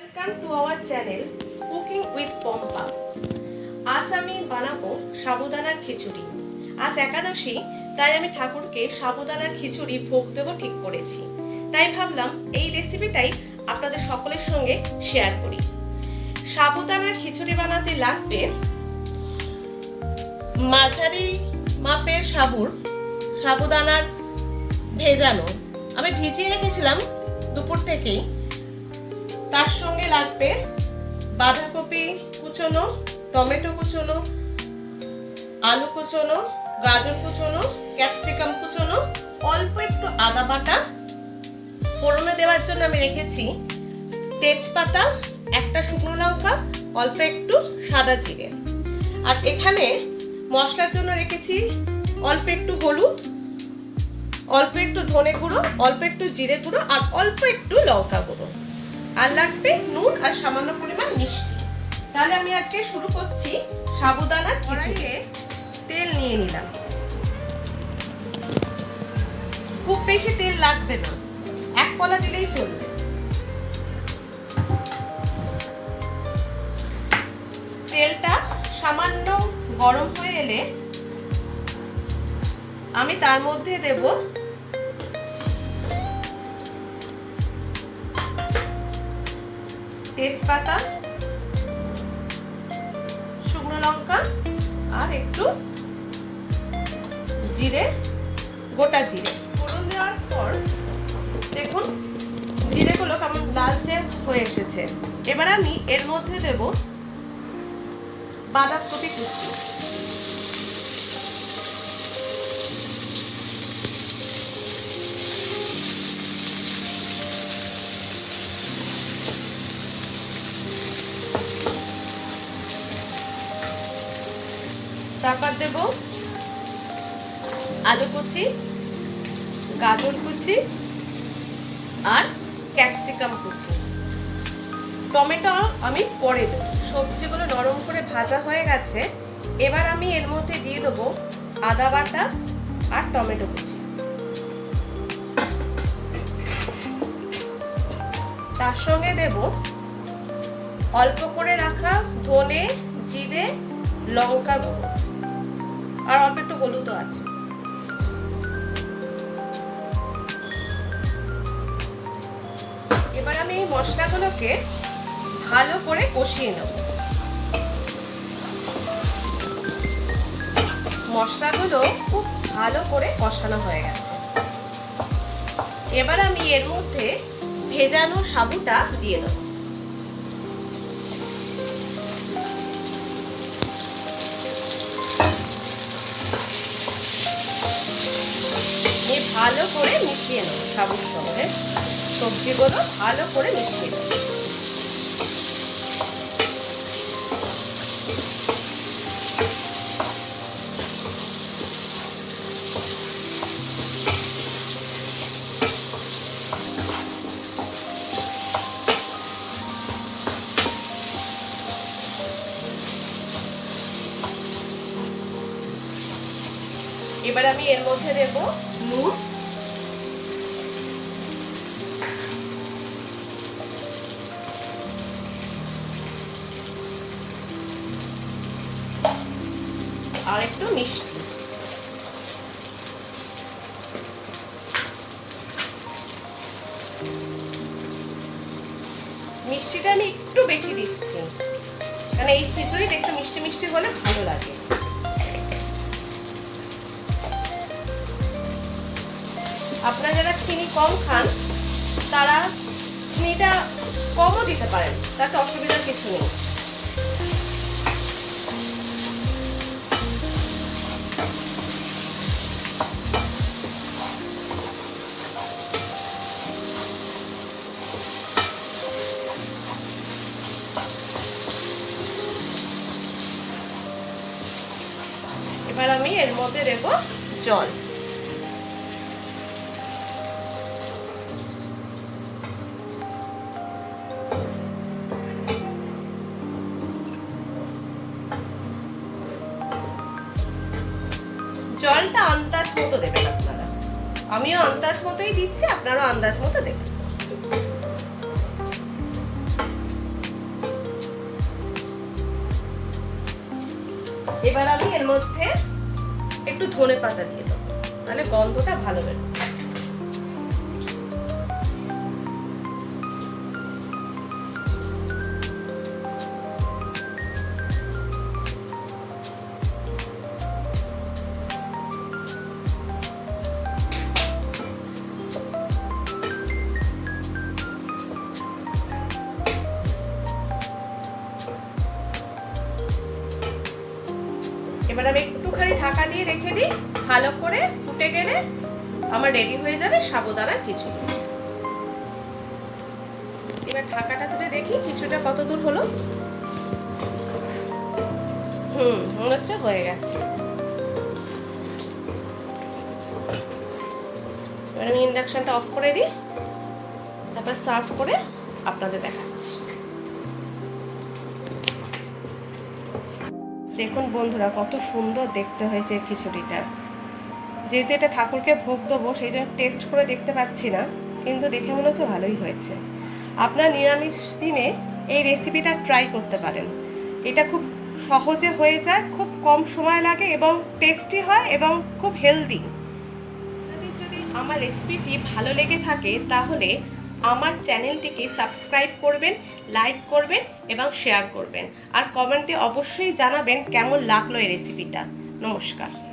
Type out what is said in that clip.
Welcome to our channel cooking with Pompa আজ আমি বানাবো সাবুদানার খিচুড়ি। আজ একাদশী, তাই আমি ঠাকুরকে সাবুদানার খিচুড়ি ভোগ দেবো ঠিক করেছি। তাই ভাবলাম এই রেসিপিটাই আপনাদের সকলের সঙ্গে শেয়ার করি। সাবুদানার খিচুড়ি বানাতে লাগবে মাঝারি মাপের সাবুর, সাবুদানার ভেজানো। আমি ভিজিয়ে রেখেছিলাম দুপুর থেকেই। তার সঙ্গে লাগবে বাঁধাকপি কুচোনো, টমেটো কুচোনো, আলু কুচোনো, গাজর কুচোনো, ক্যাপসিকাম কুচোনো, অল্প একটু আদা বাটা। ফোড়নে দেওয়ার জন্য আমি রেখেছি তেজপাতা, একটা শুকনো লঙ্কা, অল্প একটু সাদা জিরে। আর এখানে মশলার জন্য রেখেছি অল্প একটু হলুদ, অল্প একটু ধনে গুঁড়ো, অল্প একটু জিরে গুঁড়ো, আর অল্প একটু লঙ্কা গুঁড়ো। আর লাগবে নুন আর সামান্য পরিমাণ মিষ্টি। তাহলে আমি আজকে শুরু করছি সাবুদানার খিচুড়ি। তেল নিয়ে নিলাম। খুব বেশি তেল লাগবে না। এক কলা দিলেই চলবে। তেলটা সামান্য গরম হয়ে এলে আমি তার মধ্যে দেব তেজপাতা, শুকনো লঙ্কা আর একটু জিরে, গোটা জিরে। ফোড়ন দেওয়ার পর দেখুন, জিরেগুলো কেমন লালচে হয়ে এসেছে। এবার আমি এর মধ্যে দেব বাঁধাকপি কুচি। তারপর দেব আলু কুচি, গাজর কুচি আর ক্যাপসিকাম কুচি। টমেটো আমি পরে দেবো। সবজিগুলো নরম করে ভাজা হয়ে গেছে। এবার আমি এর মধ্যে দিয়ে দেবো আদা বাটা আর টমেটো কুচি। তার সঙ্গে দেব অল্প করে রাখা ধনে, জিরে, লঙ্কা গুঁড়ো। আর অল্প একটু হলুদও আছে। এবার আমি এই মশলাগুলোকে ভালো করে কষিয়ে নেব। মশলাগুলো খুব ভালো করে কষানো হয়ে গেছে। এবার আমি এর মধ্যে ভেজানো সাবুটা দিয়ে দেবো। ভালো করে মিশিয়ে নেব সাবুর সঙ্গে। সবজিগুলো ভালো করে মিশিয়ে নেব। এবার আমি এর মধ্যে দেব নুন আর একটু মিষ্টি। মিষ্টিটা আমি একটু বেশি দিচ্ছি। কারণ এই খিচুড়িটা একটু মিষ্টি মিষ্টি হলে ভালো লাগে। আপনারা যারা চিনি কম খান, তারা চিনিটা কমও দিতে পারেন, তাতে অসুবিধার কিছু নেই। এবার আমি এর মধ্যে দেব জল। জলটা আন্দাজ মতো দেবেন আপনারা। আমিও আন্দাজ মতোই দিচ্ছি, আপনারাও আন্দাজ মতো দেবেন। এবার আমি এর মধ্যে একটু ধনে পাতা দিয়ে দেবো। তাহলে গন্ধটা ভালো বেরোবে। এবার আমি একটুখানি ঢাকা দিয়ে রেখে দিই, ভালো করে ফুটে গেলে আমার রেডি হয়ে যাবে সাবুদানার খিচুড়ি এবার ঢাকাটা তুলে দেখি কিছুটা কত দূর হলো। হুম, মনে হচ্ছে হয়ে গেছে। এবার আমি ইন্ডাকশনটা অফ করে দিই, তারপর সার্ভ করে আপনাদের দেখাচ্ছি। দেখুন বন্ধুরা, কত সুন্দর দেখতে হয়েছে খিচুড়িটা। যেহেতু এটা ঠাকুরকে ভোগ দেবো, সেই জন্য টেস্ট করে দেখতে পাচ্ছি না, কিন্তু দেখে মনে হচ্ছে ভালোই হয়েছে। আপনার নিরামিষ দিনে এই রেসিপিটা ট্রাই করতে পারেন। এটা খুব সহজে হয়ে যায়, খুব কম সময় লাগে এবং টেস্টি হয় এবং খুব হেলদি যদি আমার রেসিপিটি ভালো লেগে থাকে, তাহলে আমার চ্যানেলটিকে সাবস্ক্রাইব করবেন, লাইক করবেন এবং শেয়ার করবেন। আর কমেন্টে অবশ্যই জানাবেন কেমন লাগল এই রেসিপিটা নমস্কার।